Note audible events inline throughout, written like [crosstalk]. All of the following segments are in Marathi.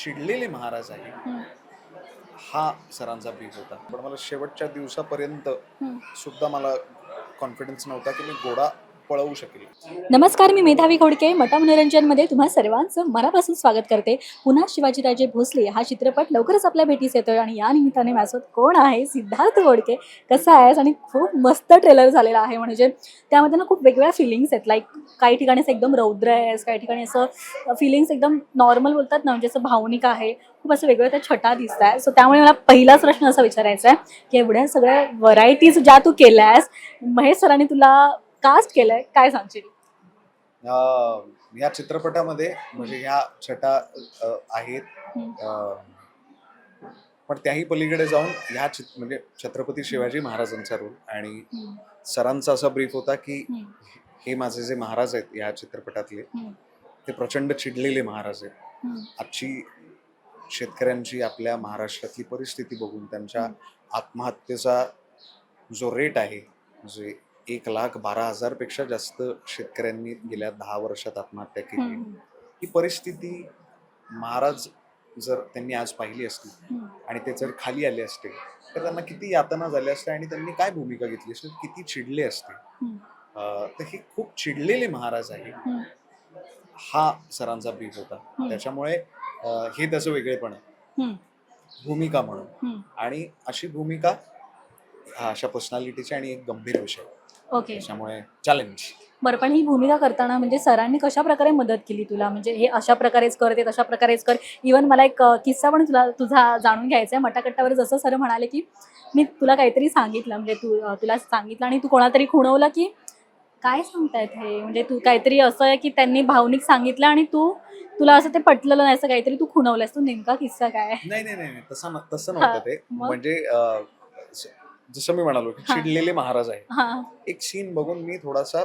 चिडलेले महाराज आहे. हा सरांचा ब्रीफ होता. पण मला शेवटच्या दिवसापर्यंत. सुद्धा मला कॉन्फिडन्स नव्हता की मी घोडा पळवू शकेल. नमस्कार मी मेधावी घोडके मटा मनोरंजनमध्ये तुम्हा सर्वांचं मनापासून स्वागत करते. पुन्हा शिवाजीराजे भोसले हा चित्रपट लवकरच आपल्या भेटीस येतोय आणि या निमित्ताने माझ्यासोबत कोण आहे? सिद्धार्थ घोडके. कसा आहेस? आणि खूप मस्त ट्रेलर झालेला आहे म्हणजे त्यामध्ये ना खूप वेगवेगळ्या फिलिंग्स आहेत. लाईक काही ठिकाणी असं एकदम रौद्र आहेस काही ठिकाणी असं फिलिंग्स एकदम नॉर्मल बोलतात ना म्हणजे असं भावनिक आहे. खूप असं वेगळं त्या छटा दिसत आहे सो त्यामुळे मला पहिलाच प्रश्न असा विचारायचा आहे की एवढ्या सगळ्या व्हरायटीज ज्या तू केल्यास महेश सरांनी तुला कास्ट केलंय? काय सांगशील? या चित्रपटामध्ये म्हणजे ह्या छटा अं, आहेत. अं, पण त्याही पलीकडे जाऊन ह्या चित म्हणजे छत्रपती शिवाजी महाराजांचा रोल आणि हम्म, सरांचा असा ब्रीफ होता की हम्म, हे माझे जे महाराज आहेत या चित्रपटातले हम्म, ते प्रचंड चिडलेले महाराज आहेत. हम्म, आजची शेतकऱ्यांची आपल्या महाराष्ट्रातली परिस्थिती बघून त्यांच्या आत्महत्येचा जो रेट आहे म्हणजे एक लाख बारा हजारपेक्षा जास्त शेतकऱ्यांनी गेल्या दहा वर्षात आत्महत्या केली. ही परिस्थिती महाराज जर त्यांनी आज पाहिली असती आणि ते जर खाली आले असते तर त्यांना किती यातना झाल्या असत्या आणि त्यांनी काय भूमिका घेतली असते? किती चिडले असते? तर हे खूप चिडलेले महाराज आहे. हा सरांचा ब्रीफ होता. त्याच्यामुळे हे त्याचं वेगळेपण आहे. भूमिका म्हणून. आणि अशी भूमिका अशा पर्सनॅलिटीची आणि एक गंभीर विषय. ओके. त्याच्यामुळे चॅलेंज बरं पण ही भूमिका करताना म्हणजे सरांनी कशा प्रकारे मदत केली तुला? म्हणजे हे अशा प्रकारेच कर ते तशा प्रकारेच कर. इवन मला एक अ, किस्सा पण तुला तुझा जाणून घ्यायचा आहे. मटाकट्टावर जसं सर म्हणाले की मी तुला काहीतरी सांगितलं. म्हणजे तू अ, तुला सांगितलं आणि तू कोणाला तरी खुणवलं की काय सांगतायत हे? म्हणजे तू काहीतरी असं आहे की त्यांनी भावनिक सांगितलं आणि तू तुला असं ते पटलेलं नाही असं काहीतरी तू खुणवलंस तू नेमका किस्सा काय आहे? नाही नाही नाही नाही, तसं न- तसं नव्हतं ते. मग? म्हणजे अं, जसं मी म्हणालो की. चिडलेले महाराज आहे हां. एक सीन बघून मी थोडासा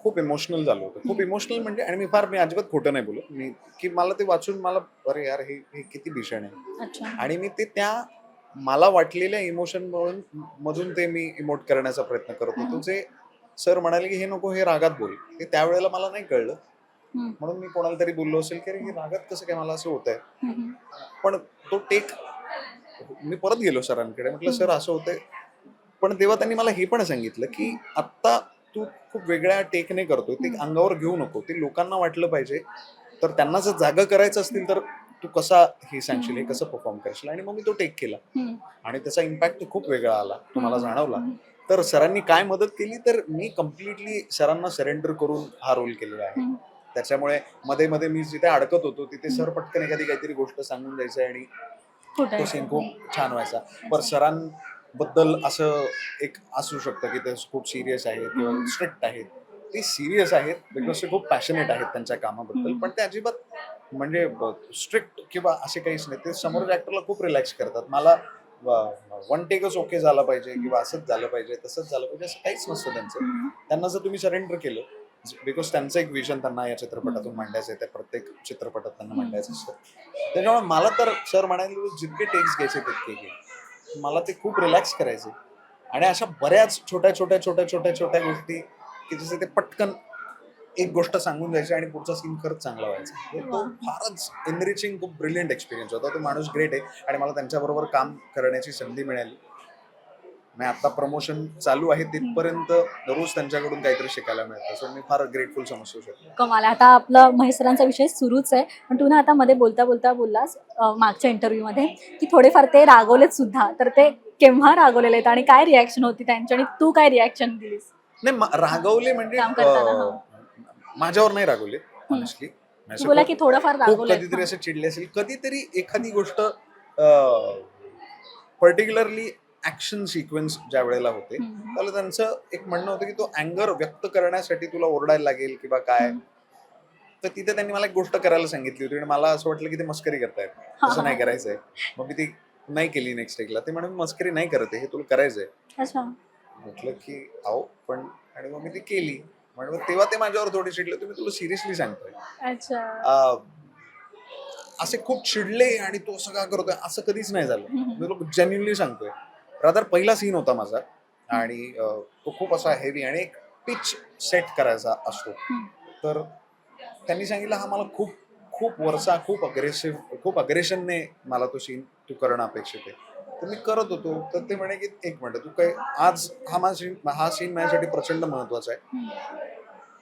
खूप इमोशनल झालो होतो. खूप इमोशनल म्हणजे आणि मी फार मी अजिबात खोटं नाही बोलत. मी की मला ते वाचून मला अरे यार हे हे किती भीषण आहे. अच्छा. आणि मी ते त्या मला वाटलेल्या इमोशन म्हणून मधून ते मी इमोट करण्याचा प्रयत्न करत होतो. जे सर म्हणाले की हे नको हे रागात बोल. ते त्यावेळेला मला नाही कळलं. म्हणून मी कोणाला तरी बोललो असेल की अरे हे रागात कसं काय? मला असं होत आहे. पण तो टेक मी परत गेलो सरांकडे म्हटलं. सर असं होतंय पण तेव्हा त्यांनी मला हे पण सांगितलं की आत्ता तू खूप वेगळ्या टेकने करतोय ते. अंगावर घेऊ नको ते लोकांना वाटलं पाहिजे तर त्यांना जर जागा करायचं असतील तर तू कसा हे सांगशील हे. कसं परफॉर्म करशील आणि मग मी तो टेक केला. आणि त्याचा इम्पॅक्ट खूप वेगळा आला तो मला हम्म. जाणवला. तर सरांनी काय मदत केली तर मी कम्प्लिटली सरांना सरेंडर करून हा रोल केलेला आहे. त्याच्यामुळे मध्ये मध्ये मी जिथे अडकत होतो तिथे. सर पटकन एखादी काहीतरी गोष्ट सांगून जायचं आणि तो सीन खूप छान व्हायचा. पण सरांबद्दल असं एक असू शकतं की ते खूप सिरियस आहेत किंवा. स्ट्रिक्ट आहेत. ते सिरियस आहेत बिकॉज ते खूप पॅशनेट आहेत त्यांच्या कामाबद्दल. पण ते अजिबात म्हणजे स्ट्रिक्ट किंवा असे काहीच नाही. ते समोरच्या ऍक्टरला खूप रिलॅक्स करतात. मला वन टेकच ओके झाला पाहिजे किंवा असंच झालं पाहिजे तसंच झालं पाहिजे असं काहीच नसतं त्यांचं. त्यांना जर तुम्ही सरेंडर केलं बिकॉज त्यांचं एक विजन त्यांना या चित्रपटातून मांडायचं आहे त्या प्रत्येक चित्रपटात त्यांना मांडायचं असतं. त्याच्यामुळे मला तर सर म्हणाले जितके टेक्स घ्यायचे तितके घे. मला ते खूप रिलॅक्स करायचे. आणि अशा बऱ्याच छोट्या छोट्या छोट्या छोट्या छोट्या गोष्टी की जसे ते पटकन एक गोष्ट सांगून जायची आणि पुढचा सीन खरंच चांगला व्हायचा. तो. फारच एनरिचिंग खूप ब्रिलियंट एक्सपिरियन्स होता. तो माणूस ग्रेट आहे आणि मला त्यांच्याबरोबर काम करण्याची संधी मिळाली. मी आता प्रमोशन चालू आहे तिथपर्यंत रोज त्यांच्याकडून काहीतरी शिकायला मिळतं. सो मी फार ग्रेटफुल समजू शकतो. कमाल. आता आपलं महेशरांचा विषय सुरूच आहे. पण तू ना आता मध्ये बोलता बोलता बोललास मागच्या इंटरव्ह्यूमध्ये की थोडेफार ते रागवलेत सुद्धा. तर ते केव्हा रागवलेले आहेत आणि काय रिॲक्शन होती त्यांची आणि तू काय रिॲक्शन दिलीस? नाही रागवले म्हणजे माझ्यावर नाही रागवले ऑनेस्टली बोला की थोडंफार रागवले कधीतरी असे चिडले असेल. कधीतरी एखादी गोष्ट पर्टिक्युलरली ऍक्शन सिक्वेन्स ज्या वेळेला होते त्याला त्यांचं एक म्हणणं होतं की तो अँगर व्यक्त करण्यासाठी तुला ओरडायला लागेल किंवा काय. तर तिथे त्यांनी मला एक गोष्ट करायला सांगितली होती आणि मला असं वाटलं की ते मस्करी करतायत. तसं नाही करायचंय. मग मी ती नाही केली नेक्स्ट टेकला ते म्हणून मस्करी नाही करत हे तुला करायचंय. म्हटलं की आहो पण आणि मग मी ती केली. म्हणून तेव्हा ते माझ्यावर थोडी चिडले मी तुला सिरियसली सांगतोय. असे खूप चिडले आणि तो सगळा करतोय असं कधीच नाही झालं. मी तुला जेन्युनली सांगतोय. रादर पहिला सीन होता माझा आणि तो खूप असा हेवी आणि एक पिच सेट करायचा असतो. तर त्यांनी सांगितलं हा मला खूप खूप वर्षा खूप अग्रेसिव्ह खूप अग्रेशनने मला तो सीन तू करणं अपेक्षित आहे. तर मी करत होतो. तर ते म्हणे की एक मिनिट तू काय आज हा माझा सीन हा सीन माझ्यासाठी प्रचंड महत्त्वाचा आहे.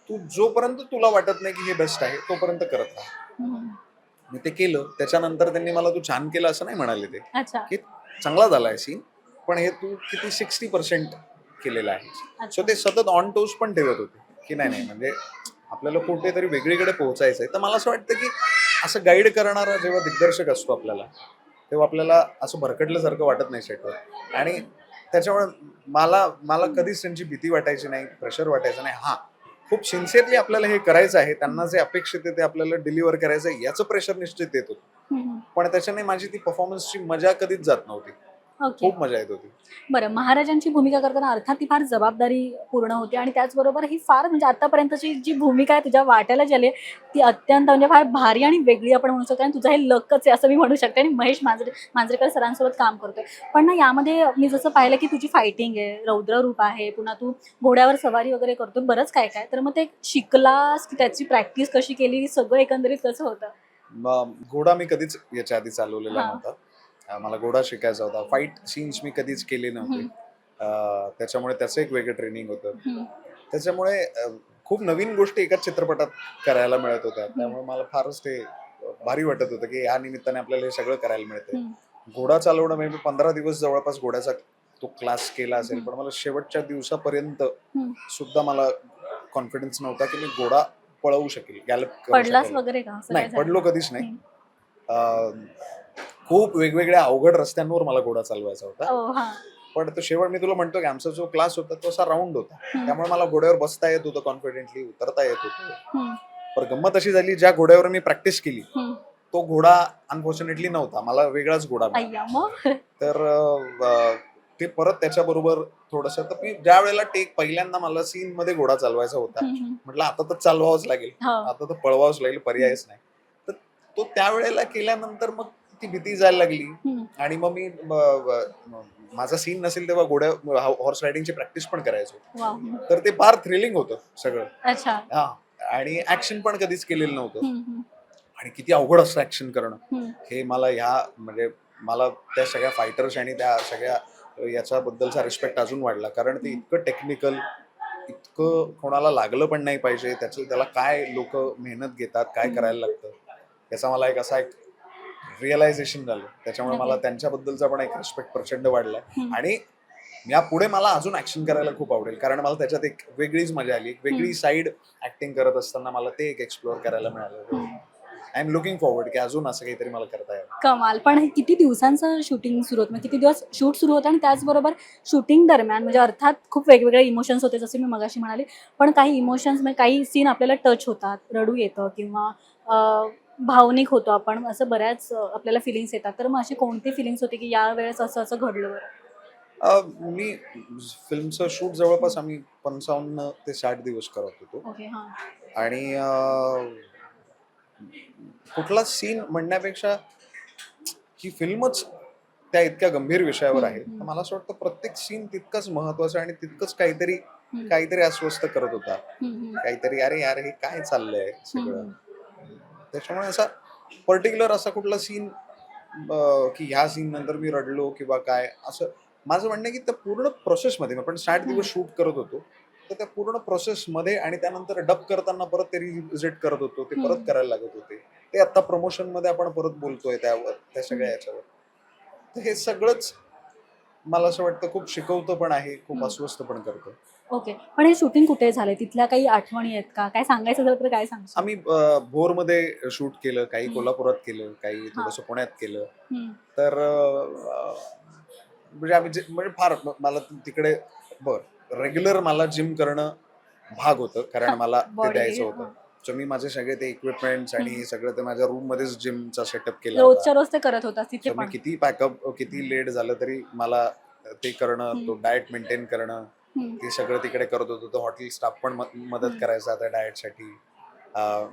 तू जोपर्यंत तुला वाटत नाही की हे बेस्ट आहे तोपर्यंत करत राहा. मी ते केलं. त्याच्यानंतर त्यांनी मला तू छान केलं असं नाही म्हणाले ते. की चांगला झाला आहे सीन पण हे तू किती सिक्स्टी पर्सेंट केलेलं आहे. सो ते सतत ऑन टोस पण ठेवत होते. की नाही नाही म्हणजे आपल्याला कुठेतरी वेगळीकडे पोहोचायचं आहे. तर मला असं वाटतं की असं गाईड करणारा जेव्हा दिग्दर्शक असतो आपल्याला तेव्हा आपल्याला असं भरकटल्यासारखं वाटत नाही सेटवर आणि त्याच्यामुळे मला मला कधीच त्यांची भीती वाटायची नाही प्रेशर वाटायचं नाही. हा खूप सिन्सिअरली आपल्याला हे करायचं आहे. त्यांना जे अपेक्षित आहे ते आपल्याला डिलिव्हर करायचं आहे याचं प्रेशर निश्चित येत. होतं हम्म. पण त्याच्याने माझी ती परफॉर्मन्सची मजा कधीच जात नव्हती. ओके. खूप मजा येत होती. बरं महाराजांची भूमिका करताना अर्थात ती फार जबाबदारी पूर्ण होती आणि त्याचबरोबर ही फार म्हणजे आतापर्यंतची जी भूमिका आहे तुझ्या वाट्याला गेली ती अत्यंत म्हणजे फार भारी आणि वेगळी आपण म्हणू शकतो. आणि तुझं हे लकच आहे असं मी म्हणू शकते आणि महेश मांजरे मांजरेकर सरांसोबत काम करतोय. पण ना यामध्ये मी जसं पाहिलं की तुझी फायटिंग आहे रौद्र रूप आहे पुन्हा तू घोड्यावर सवारी वगैरे करतो बरंच काय काय. तर मग ते शिकलास की त्याची प्रॅक्टिस कशी केली सगळं एकंदरीत कसं होतं? घोडा मी कधीच याच्या आधी चालवलेला. नव्हता. मला घोडा शिकायचा होता. फाईट सीन्स मी कधीच केले नव्हते. त्याच्यामुळे त्याचं एक वेगळं ट्रेनिंग होतं. त्याच्यामुळे खूप नवीन गोष्टी एकाच चित्रपटात करायला मिळत होत्या. त्यामुळे मला फारच ते भारी वाटत होतं की या निमित्ताने आपल्याला हे सगळं करायला हम्म. घोडा चालवणं म्हणजे मी पंधरा दिवस जवळपास घोड्याचा तो क्लास केला असेल. पण मला शेवटच्या दिवसापर्यंत. सुद्धा मला कॉन्फिडन्स नव्हता की मी घोडा पळवू शकेल गॅलप नाही? पडलो कधीच नाही. खूप वेगवेगळ्या अवघड रस्त्यांवर मला घोडा चालवायचा होता ओ, हा पण तो शेवट मी तुला म्हणतो की आमचा जो क्लास होता तो असा राऊंड होता. त्यामुळे मला घोड्यावर बसता येत होतं कॉन्फिडेंटली उतरता येत होतं हम्म. पण गंमत अशी झाली ज्या घोड्यावर मी प्रॅक्टिस केली हम्म. तो घोडा अनफॉर्च्युनेटली नव्हता मला वेगळाच घोडा मिळाला. अय्या मग तर अं, ते परत त्याच्याबरोबर थोडस तर मी ज्या वेळेला टेक पहिल्यांदा मला सीन मध्ये घोडा चालवायचा होता हम्म. म्हटलं आता तर चालवावंच लागेल हो. आता तर पळवावंच लागेल पर्यायच नाही तर तो त्यावेळेला केल्यानंतर मग ती भीती जायला लागली. आणि मग मी माझा सीन नसेल तेव्हा घोड्या हॉर्स रायडिंगची प्रॅक्टिस पण करायचो. तर ते फार थ्रिलिंग होतं सगळं. अच्छा. हा. आणि ऍक्शन पण कधीच केलेलं नव्हतं. आणि किती अवघड असतं ऍक्शन करणं. हे मला ह्या म्हणजे मला त्या सगळ्या फायटर्स आणि त्या सगळ्या याच्याबद्दलचा रिस्पेक्ट अजून वाढला. कारण ते इतकं टेक्निकल इतकं कोणाला लागलं पण नाही पाहिजे. त्याचं त्याला काय लोक मेहनत घेतात काय करायला लागतं. याचा मला एक असा एक रिअलायझेशन झालं. त्याच्यामुळे मला त्यांच्याबद्दलचा पण एक रिस्पेक्ट प्रचंड वाढलाय. आणि या पुढे मला अजून ऍक्शन करायला खूप आवडेल. कारण मला त्याच्यात एक वेगळीच मजा आली. एक वेगळी साईड ऍक्टिंग करत असताना मला ते एक एक्सप्लोअर करायला मिळालं. आय एम लुकिंग फॉरवर्ड की अजून असं काहीतरी मला करता येईल. कमाल. पण हे किती दिवसांचं शूटिंग सुरू होतं? म्हणजे किती दिवस शूट सुरू होतं? आणि त्याचबरोबर शूटिंग दरम्यान म्हणजे अर्थात खूप वेगवेगळे इमोशन्स होते जसे मी मगाशी म्हणाले. पण काही इमोशन्स म्हणजे काही सीन आपल्याला टच होतात. रडू येतं किंवा भावनिक होतो आपण असं बऱ्याच आपल्याला फिलिंग्स येतात. तर मग अशी कोणती फिलिंग्स होते की या वेळेस असं असं घडलं मी फिल्मचं शूट जवळपास आम्ही पंचावन्न ते साठ दिवस करत होतो. ओके हां. आणि कुठला सीन म्हणण्यापेक्षा ही फिल्मच त्या इतक्या गंभीर विषयावर आहे. मला असं वाटतं प्रत्येक सीन तितकंच महत्वाचं आणि तितकंच काहीतरी. काहीतरी अस्वस्थ करत होता. काहीतरी अरे यार हे काय चाललंय? सगळं. त्याच्यामुळे असा पर्टिक्युलर असा कुठला सीन की ह्या सीन नंतर मी रडलो किंवा काय असं माझं म्हणणं आहे की त्या पूर्ण प्रोसेसमध्ये आपण साठ दिवस शूट करत होतो तर त्या पूर्ण प्रोसेसमध्ये आणि त्यानंतर डब करताना परत ते रिव्हिजिट करत होतो ते परत. करायला लागत होते. ते आता प्रमोशनमध्ये आपण परत बोलतोय त्यावर त्या सगळ्या याच्यावर. तर हे सगळंच मला असं वाटतं खूप शिकवतं पण आहे खूप. अस्वस्थ पण करतं. ओके पण हे शूटिंग कुठे झालंय तिथल्या काही आठवणी आहेत का काय सांगायचं झालं तर काय सांगशील आम्ही भोरमध्ये शूट केलं काही. कोल्हापुरात केलं काही थोडंसं पुण्यात केलं. तर म्हणजे आम्ही म्हणजे फार मला तिकडे बर रेग्युलर मला जिम करणं भाग होतं कारण [laughs] मला ते द्यायचं. होतं सो मी माझे सगळे ते इक्विपमेंट्स आणि. सगळं ते माझ्या रूम मध्येच जिमचा सेटअप केला रोजच्या होता रोज ते करत होता तिथे किती पॅकअप किती लेट झालं तरी मला ते करणं तो. डाएट मेंटेन करणं. ते सगळं तिकडे करत होतो. तो हॉटेल स्टाफ पण मदत. करायचा त्या डाएटसाठी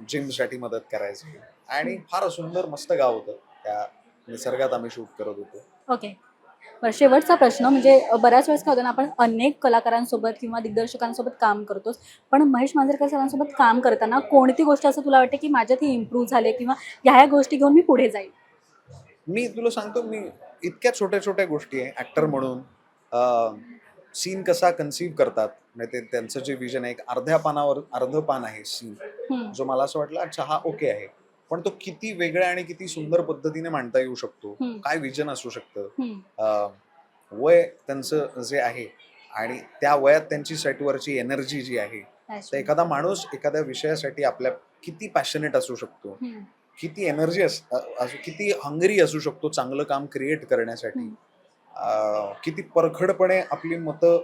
जिमसाठी मदत करायची. आणि फार सुंदर मस्त गाव होतं. त्या निसर्गात आम्ही शूट करत होतो. ओके शेवटचा प्रश्न म्हणजे बऱ्याच वेळेस काय होतं ना आपण अनेक कलाकारांसोबत किंवा दिग्दर्शकांसोबत काम करतोच पण महेश मांजरेकर सरांसोबत काम करताना कोणती गोष्ट असं तुला वाटते की माझ्यात ही इम्प्रूव्ह झाले किंवा ह्या ह्या गोष्टी घेऊन मी पुढे जाईल? मी तुला सांगतो मी इतक्या छोट्या छोट्या गोष्टी आहे. ऍक्टर म्हणून सीन कसा कन्सीव्ह करतात? म्हणजे ते त्यांचं जे विजन आहे एक अर्ध्या पानावर अर्ध पान आहे सीन जो मला असं वाटलं अच्छा हा ओके आहे. पण तो किती वेगळ्या आणि किती सुंदर पद्धतीने मांडता येऊ शकतो? काय विजन असू शकतं? वय त्यांचं जे आहे आणि त्या वयात त्यांची सेटवरची एनर्जी जी आहे तर एखादा माणूस एखाद्या विषयासाठी आपल्या किती पॅशनेट असू शकतो? किती एनर्जी असू किती हंगरी असू शकतो चांगलं काम क्रिएट करण्यासाठी? किती परखडपणे आपली मतं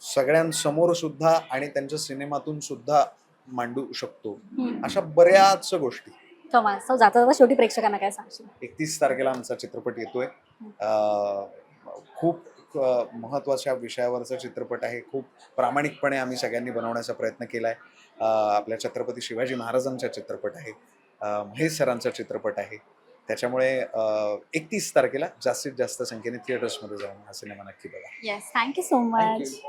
सगळ्यांसमोर सुद्धा आणि त्यांच्या सिनेमातून सुद्धा मांडू शकतो. अशा बऱ्याच गोष्टी. जाता जाता शेवटी प्रेक्षकांना काय सांगशील? एकतीस तारखेला आमचा चित्रपट येतोय. खूप महत्त्वाच्या विषयावरचा चित्रपट आहे. खूप प्रामाणिकपणे आम्ही सगळ्यांनी बनवण्याचा प्रयत्न केलाय. आपल्या छत्रपती शिवाजी महाराजांचा चित्रपट आहे. महेश सरांचा चित्रपट आहे. त्याच्यामुळे एकतीस तारखेला जास्तीत जास्त संख्येने थिएटर्समध्ये जाऊन हा सिनेमा नक्की बघा yes thank you so Thank much.